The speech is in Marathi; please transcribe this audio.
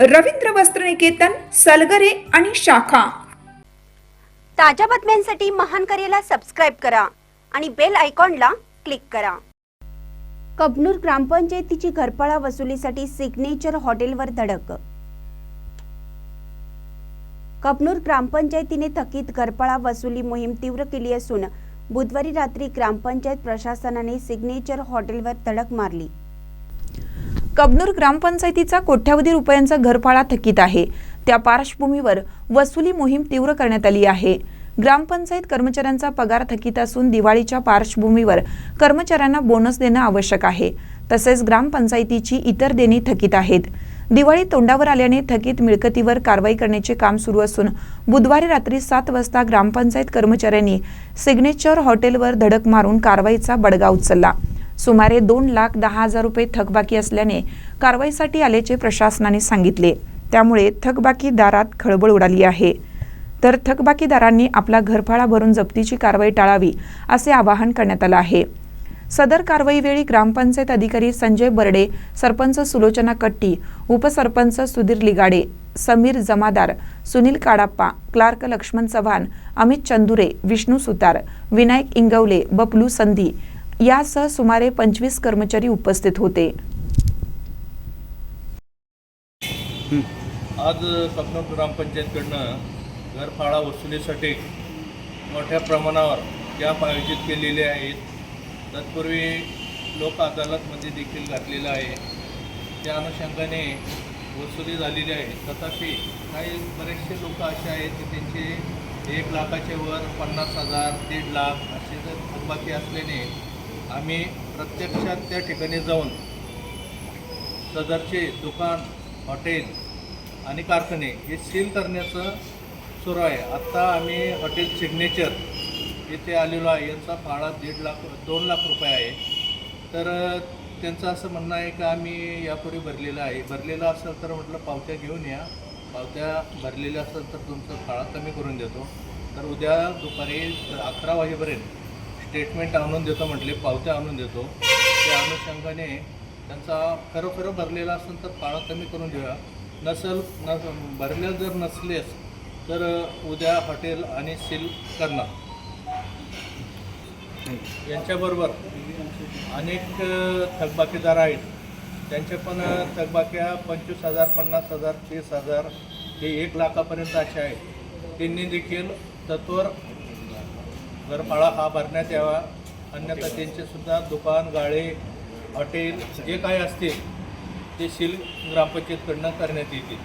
रवींद्र वस्त्रनिकेतन सलगरे आणि शाखा. ताज्या बातम्यांसाठी महान करेला सबस्क्राईब करा आणि बेल आयकॉनला क्लिक करा. कबनूर ग्रामपंचायतीची घरपाळा वसुलीसाठी सिग्नेचर हॉटेलवर धडक. कबनूर ग्रामपंचायतीने थकीत घरपाळा वसुली मोहीम तीव्र केली असून बुधवारी रात्री ग्रामपंचायत प्रशासनाने सिग्नेचर हॉटेलवर धडक मारली. कबनूर ग्रामपंचायतीचा कोट्यावधी रुपयांचा घरफाळा थकीत आहे. त्या पार्श्वभूमीवर वसुली मोहीम तीव्र करण्यात आली आहे. ग्रामपंचायत कर्मचाऱ्यांचा पगार थकीत असून दिवाळीच्या पार्श्वभूमीवर कर्मचाऱ्यांना बोनस देणं आवश्यक आहे. तसेच ग्रामपंचायतीची इतर देणी थकीत आहेत. दिवाळी तोंडावर आल्याने थकीत मिळकतीवर कारवाई करण्याचे काम सुरू असून बुधवारी रात्री सात वाजता ग्रामपंचायत कर्मचाऱ्यांनी सिग्नेचर हॉटेलवर धडक मारून कारवाईचा बडगा उचलला. सुमारे दोन लाख दहा हजार रुपये थकबाकी असल्याने कारवाईसाठी आल्याचे प्रशासनाने सांगितले. त्यामुळे थकबाकीदारात खळबळ उडाली आहे. तर थकबाकीदारांनी आपला घरफाळा भरून जप्तीची कारवाई टाळावी असे आवाहन करण्यात आलं आहे. सदर कारवाईवेळी ग्रामपंचायत अधिकारी संजय बर्डे सरपंच सुलोचना कट्टी उपसरपंच सुधीर लिगाडे समीर जमादार सुनील काडाप्पा क्लार्क लक्ष्मण चव्हाण अमित चंदुरे विष्णू सुतार विनायक इंगवले बपलू संधी यासह सुमारे पंचवीस कर्मचारी उपस्थित होते. आज कपनूर ग्रामपंचायतकडनं घरफाळा वसुलीसाठी मोठ्या प्रमाणावर कॅम्प आयोजित केलेले आहेत. तत्पूर्वी लोक अदालतमध्ये देखील घातलेलं आहे. त्या अनुषंगाने वसुली झालेली आहे. तथापि काही बरेचसे लोक असे आहेत की त्यांचे एक लाखाचे वर पन्नास हजार दीड लाख असे जर थकबाकी असल्याने आम्ही प्रत्यक्षात त्या ठिकाणी जाऊन सदरचे दुकान हॉटेल आणि कारखाने हे सील करण्याचं सुरू आहे. आत्ता आम्ही हॉटेल सिग्नेचर इथे आलेलो आहे. यांचा भाडा दीड लाख दोन लाख रुपये आहे. तर त्यांचं असं म्हणणं आहे का आम्ही यापूर्वी भरलेलं आहे. भरलेलं असेल तर म्हटलं पावत्या घेऊन या. पावत्या भरलेल्या असेल तर तुमचा भाडा कमी करून देतो. तर उद्या दुपारी अकरा वाजेपर्यंत स्टेटमेंट आणून देतो म्हटले पावत्या आणून देतो. त्या अनुषंगाने त्यांचा खरोखर भरलेला असेल तर पाळा कमी करून देऊया नसेल न भरलेलं जर नसलेस तर उद्या हॉटेल आणि सील करणार. यांच्याबरोबर अनेक थकबाकीदार आहेत. त्यांच्या पण थकबाक्या पंचवीस हजार पन्नास हजार तीस हजार ते एक लाखापर्यंत असे आहेत. त्यांनी देखील तत्वर घरफाळा हा भरण्यात यावा. अन्यथा त्यांचे सुद्धा दुकान गाळे हॉटेल जे काही असतील ते सील ग्रामपंचायतकडनं करण्यात येतील.